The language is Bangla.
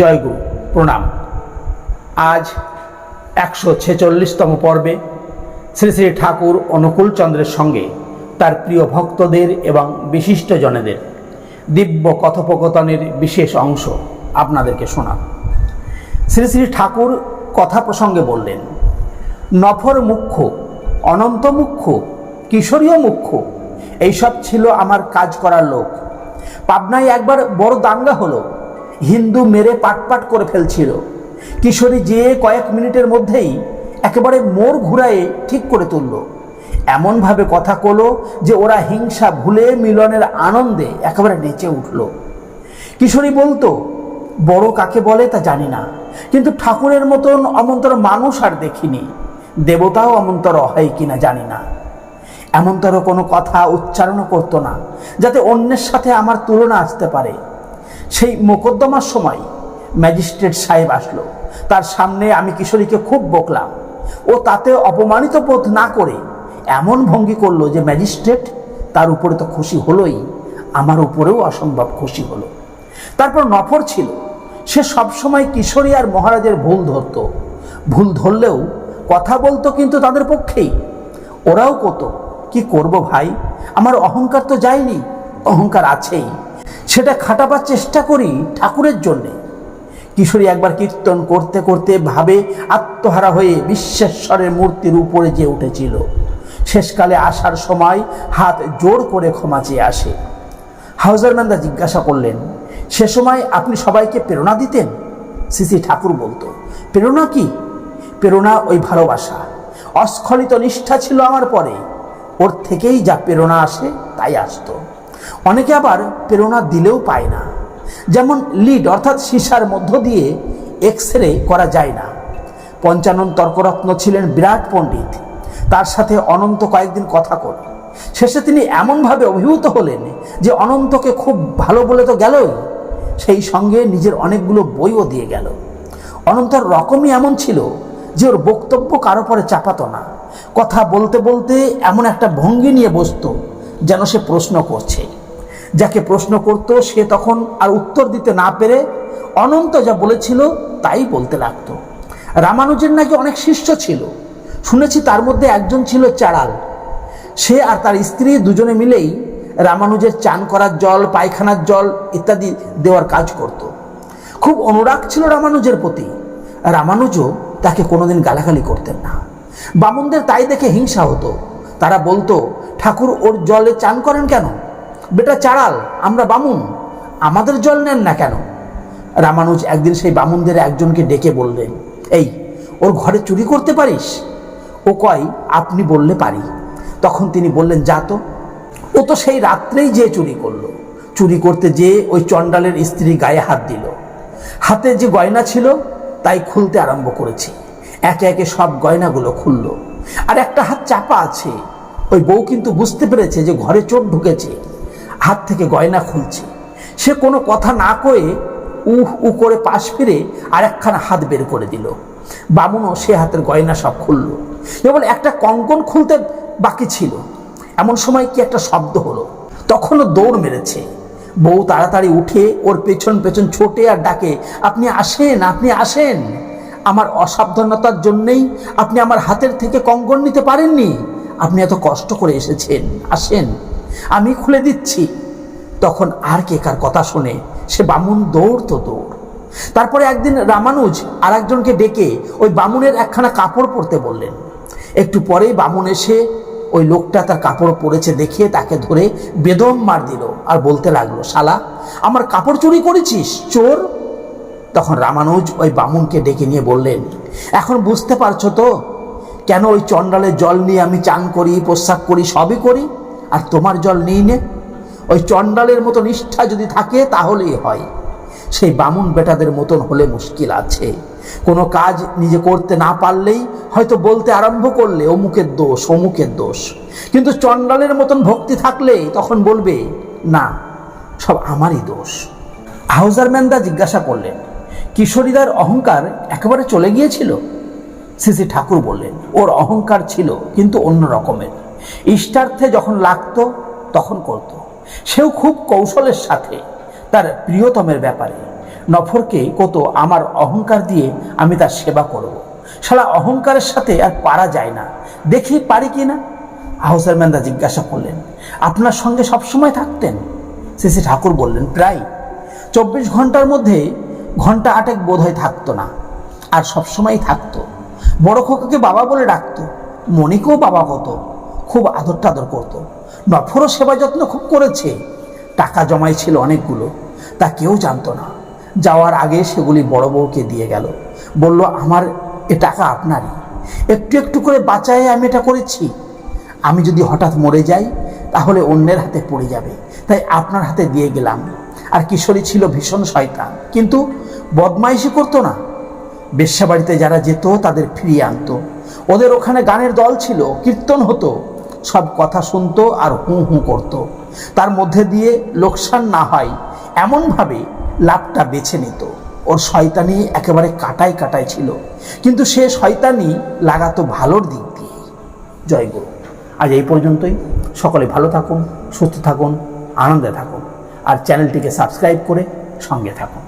জয়গুরু প্রণাম। আজ একশো ছেচল্লিশতম পর্বে শ্রী শ্রী ঠাকুর অনুকূল চন্দ্রের সঙ্গে তার প্রিয় ভক্তদের এবং বিশিষ্টজনেদের দিব্য কথোপকথনের বিশেষ অংশ আপনাদেরকে শোনাব। শ্রী শ্রী ঠাকুর কথা প্রসঙ্গে বললেন নফর মুখ্য, অনন্ত মুখ্য কিশোরীয় মুখ্য, এইসব ছিল আমার কাজ করার লোক। পাবনায় একবার বড় দাঙ্গা হলো। হিন্দু মেরে পাটপাট করে ফেলছিল। কিশোরী যেয়ে কয়েক মিনিটের মধ্যেই একেবারে মোর ঘুরায়ে ঠিক করে তুলল। এমনভাবে কথা কলো যে ওরা হিংসা ভুলে মিলনের আনন্দে একেবারে নেচে উঠল। কিশোরী বলতো, বড় কাকে বলে তা জানি না, কিন্তু ঠাকুরের মতন অমন্তর মানুষ আর দেখিনি, দেবতাও অমন্তর হয় কিনা জানি না। এমনতর কোনো কথা উচ্চারণও করতো না, যাতে অন্যের সাথে আমার তুলনা আসতে পারে। সেই মোকদ্দমার সময় ম্যাজিস্ট্রেট সাহেব আসলো। তার সামনে আমি কিশোরীকে খুব বকলাম ও তাতে অপমানিত বোধ না করে এমন ভঙ্গি করল যে ম্যাজিস্ট্রেট তার উপরে তো খুশি হলোই, আমার উপরেও অসম্ভব খুশি হলো। তারপর নফর ছিল। সে সবসময় কিশোরী আর মহারাজের ভুল ধরতো। ভুল ধরলেও কথা বলতো কিন্তু তাদের পক্ষেই। ওরাও কত, কি করব ভাই? আমার অহংকার তো যায়নি, অহংকার আছেই। সেটা খাটাবার চেষ্টা করি ঠাকুরের জন্যে। কিশোরী একবার কীর্তন করতে করতে ভাবে আত্মহারা হয়ে বিশ্বেশ্বরের মূর্তির উপরে যে উঠেছিল। শেষকালে আসার সময় হাত জোর করে ক্ষমা চেয়ে আসে। হাউজারম্যানদা জিজ্ঞাসা করলেন, সে সময় আপনি সবাইকে প্রেরণা দিতেন? সিসি ঠাকুর বলতো, প্রেরণা কি? প্রেরণা ওই ভালোবাসা। অস্খলিত নিষ্ঠা ছিল আমার পরে। ওর থেকেই যা প্রেরণা আসে তাই আসতো। অনেকে আবার প্রেরণা দিলেও পায় না। যেমন লিড অর্থাৎ সীসার মধ্য দিয়ে এক্স রে করা যায় না। পঞ্চানন তর্করত্ন ছিলেন বিরাট পণ্ডিত। তার সাথে অনন্ত কয়েকদিন কথা করল শেষে তিনি এমনভাবে অভিভূত হলেন যে অনন্তকে খুব ভালো বলে তো গেলই। সেই সঙ্গে নিজের অনেকগুলো বইও দিয়ে গেল। অনন্তর রকমই এমন ছিল যে ওর বক্তব্য কারও পরে চাপাতো না। কথা বলতে বলতে এমন একটা ভঙ্গি নিয়ে বসতো। যেন সে প্রশ্ন করছে। যাকে প্রশ্ন করত, সে তখন আর উত্তর দিতে না পেরে অনন্ত যা বলেছিল তাই বলতে লাগতো। রামানুজের নাকি অনেক শিষ্য ছিল। শুনেছি তার মধ্যে একজন ছিল চাড়াল। সে আর তার স্ত্রী দুজনে মিলেই রামানুজের চান করার জল, পায়খানার জল ইত্যাদি দেওয়ার কাজ করত। খুব অনুরাগ ছিল রামানুজের প্রতি। রামানুজও তাকে কোনোদিন গালাগালি করতেন না। বামুনদের তাই দেখে হিংসা হতো। তারা বলতো ঠাকুর ওর জলে চান করেন কেন? বেটা চাড়াল, আমরা বামুন, আমাদের জল নেন না কেন? রামানুজ একদিন সেই বামুনদের একজনকে ডেকে বললেন, এই, ওর ঘরে চুরি করতে পারিস? ও কয়, আপনি বললে পারি। তখন তিনি বললেন, যা তো। ও তো সেই রাত্রেই যে চুরি করল। চুরি করতে যেয়ে ওই চণ্ডালের স্ত্রী গায়ে হাত দিল। হাতে যে গয়না ছিল, তাই খুলতে আরম্ভ করেছে। একে একে সব গয়নাগুলো খুলল। আর একটা হাত চাপা আছে। ওই বউ কিন্তু বুঝতে পেরেছে যে ঘরে চোর ঢুকেছে, হাত থেকে গয়না খুলছে। সে কোনো কথা না কয়ে উহ উ করে পাশ ফিরে আর একখানা হাত বের করে দিল। বামুনও সে হাতের গয়না সব খুলল। কেবল একটা কঙ্কন খুলতে বাকি ছিল। এমন সময় কি একটা শব্দ হলো। তখনও দৌড় মেরেছে। বউ তাড়াতাড়ি উঠে ওর পেছন পেছন ছোটে আর ডাকে, আপনি আসেন আপনি আসেন। আমার অসাবধানতার জন্যেই আপনি আমার হাতের থেকে কঙ্কন নিতে পারেননি। আপনি এত কষ্ট করে এসেছেন, আসেন। আমি খুলে দিচ্ছি। তখন আর কে কার কথা শুনে? সে বামুন দৌড় তো দৌড়। তারপরে একদিন রামানুজ আর একজনকে ডেকে ওই বামুনের একখানা কাপড় পরতে বললেন। একটু পরেই বামুন এসে ওই লোকটা তার কাপড় পরেছে দেখে তাকে ধরে বেদম মার দিল আর বলতে লাগল, শালা, আমার কাপড় চুরি করেছিস, চোর? তখন রামানুজ ওই বামুনকে ডেকে নিয়ে বললেন, এখন বুঝতে পারছ তো কেন ওই চণ্ডালের জল নিয়ে আমি চান করি, প্রস্রাব করি, সবই করি? আর তোমার জল নিই নে। ওই চণ্ডালের মতো নিষ্ঠা যদি থাকে, তাহলেই হয়। সেই বামুন বেটাদের মতন হলে মুশকিল আছে। কোনো কাজ নিজে করতে না পারলেই হয়তো বলতে আরম্ভ করলে, অমুকের দোষ অমুকের দোষ। কিন্তু চণ্ডালের মতন ভক্তি থাকলে তখন বলবে, না, সব আমারই দোষ। হাউজারম্যানদা জিজ্ঞাসা করলেন, কিশোরীদার অহংকার একেবারে চলে গিয়েছিল? সিসি ঠাকুর বললেন, ওর অহংকার ছিল, কিন্তু অন্য রকমের। ইষ্টার্থে যখন লাগতো, তখন করত। সেও খুব কৌশলের সাথে। তার প্রিয়তমের ব্যাপারে। নফরকে, কত আমার অহংকার দিয়ে আমি তার সেবা করব। সারা অহংকারের সাথে আর পারা যায় না। দেখি পারি কি না? হাউসের ম্যানদা জিজ্ঞাসা করলেন, আপনার সঙ্গে সবসময় থাকতেন? সিসি ঠাকুর বললেন, প্রায়। চব্বিশ ঘণ্টার মধ্যে ঘণ্টা আটেক বোধ বোধহয় থাকতো না। আর সবসময় থাকতো। বড় খোকাকে বাবা বলে ডাকতো, মনিকেও বাবা হতো, খুব আদর টাদর করতো। নফরও সেবা যত্ন খুব করেছে। টাকা জমাই ছিল অনেকগুলো, তা কেউ জানতো না। যাওয়ার আগে সেগুলি বড় বউকে দিয়ে গেল। বলল, আমার এ টাকা আপনারই। একটু একটু করে বাঁচায় আমি এটা করেছি। আমি যদি হঠাৎ মরে যাই, তাহলে অন্যের হাতে পড়ে যাবে। তাই আপনার হাতে দিয়ে গেলাম। আর কিশোরী ছিল ভীষণ শয়তান, কিন্তু বদমাইশি করতো না। বেশ্যা বাড়িতে যারা যেত, তাদের ফিরিয়ে আনতো। ওদের ওখানে গানের দল ছিল, কীর্তন হতো। সব কথা শুনতো আর হু হু করতো। তার মধ্যে দিয়ে লোকসান না হয়, এমনভাবে লাভটা বেছে নিত। ওর শয়তানি একেবারে কাটাই কাটাই ছিল। কিন্তু সে শয়তানি লাগাতো ভালোর দিক দিয়ে। জয় গুরু। আজ এই পর্যন্তই। সকলে ভালো থাকুন, সুস্থ থাকুন, আনন্দে থাকুন। আর চ্যানেলটিকে সাবস্ক্রাইব করে সঙ্গে থাকুন।